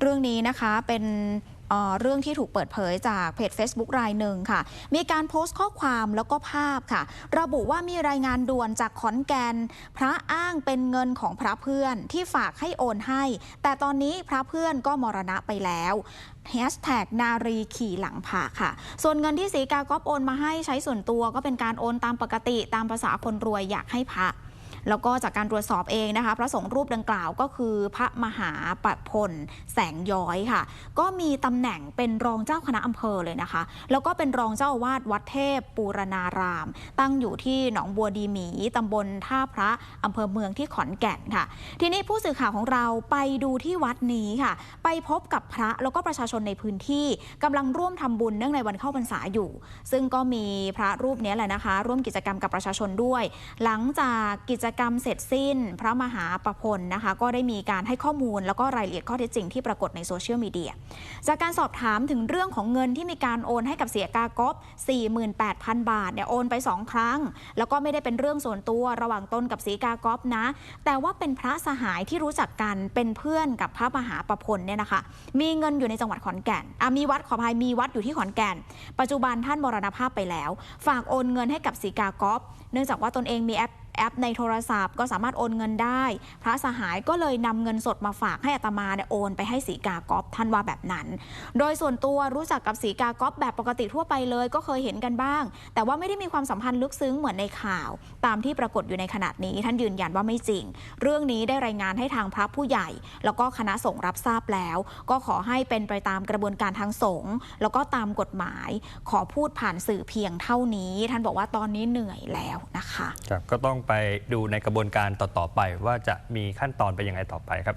เรื่องนี้นะคะเป็นเรื่องที่ถูกเปิดเผยจากเพจ Facebook รายหนึ่งค่ะ มีการโพสต์ข้อความแล้วก็ภาพค่ะ ระบุว่ามีรายงานด่วนจากขอนแก่นพระอ้างเป็นเงินของพระเพื่อนที่ฝากให้โอนให้ แต่ตอนนี้พระเพื่อนก็มรณะไปแล้วแฮชแท็กนารีขี่หลังผาค่ะ ส่วนเงินที่สีกาก๊อฟโอนมาให้ใช้ส่วนตัวก็เป็นการโอนตามปกติตามภาษาคนรวยอยากให้พระ แล้วก็จากการตรวจสอบเองนะคะ พระสงฆ์รูปดังกล่าวก็คือพระมหาปัพลแสงย้อยค่ะ ก็มีตำแหน่งเป็นรองเจ้าคณะอำเภอเลยนะคะ แล้วก็เป็นรองเจ้าอาวาสวัดเทพปูรณาราม ตั้งอยู่ที่หนองบัวดีหมีตำบลท่าพระอำเภอเมืองที่ขอนแก่นค่ะ ทีนี้ผู้สื่อข่าวของเราไปดูที่วัดนี้ค่ะ ไปพบกับพระแล้วก็ประชาชนในพื้นที่กำลังร่วมทำบุญเนื่องในวันเข้าพรรษาอยู่ ซึ่งก็มีพระรูปนี้แหละนะคะ ร่วมกิจกรรมกับประชาชนด้วย หลังจากกิจกรรมเสร็จสิ้น พระมหาประพลนะคะ ก็ได้มีการให้ข้อมูลแล้วก็รายละเอียดข้อเท็จจริงที่ปรากฏในโซเชียลมีเดีย จากการสอบถามถึงเรื่องของเงินที่มีการโอนให้กับเสียกากบ48,000 บาทเนี่ยโอนไป 2 ครั้ง แล้วก็ไม่ได้เป็นเรื่องส่วนตัวระหว่างตนกับเสียกากบนะ แต่ว่าเป็นพระสหายที่รู้จักกันเป็นเพื่อนกับพระมหาประพลเนี่ยนะคะ มีเงินอยู่ในจังหวัดขอนแก่นมีวัดขออภัยมีวัดอยู่ที่ขอนแก่น ปัจจุบันท่านมรณภาพไปแล้ว ฝากโอนเงินให้กับสีกากอบเนื่องจากว่าตนเองมีแอป แอปในโทรศัพท์ ก็สามารถโอนเงินได้ พระสหายก็เลยนำเงินสดมาฝากให้อัตมาเนี่ยโอนไปให้สีกากอบท่านว่าแบบนั้น โดยส่วนตัวรู้จักกับสีกากอบแบบปกติทั่วไปเลย ก็เคยเห็นกันบ้าง แต่ว่าไม่ได้มีความสัมพันธ์ลึกซึ้งเหมือนในข่าว ตามที่ปรากฏอยู่ในขณะนี้ ท่านยืนยันว่าไม่จริง เรื่องนี้ได้รายงานให้ทางพระผู้ใหญ่ แล้วก็คณะสงฆ์รับทราบแล้ว ก็ขอให้เป็นไปตามกระบวนการทางสงฆ์แล้วก็ตามกฎหมาย ขอพูดผ่านสื่อเพียงเท่านี้ ท่านบอกว่าตอนนี้เหนื่อยแล้วนะคะ ครับก็ต้องไปดูในกระบวนการต่อๆไป ว่าจะมีขั้นตอนไปยังไงต่อไปครับ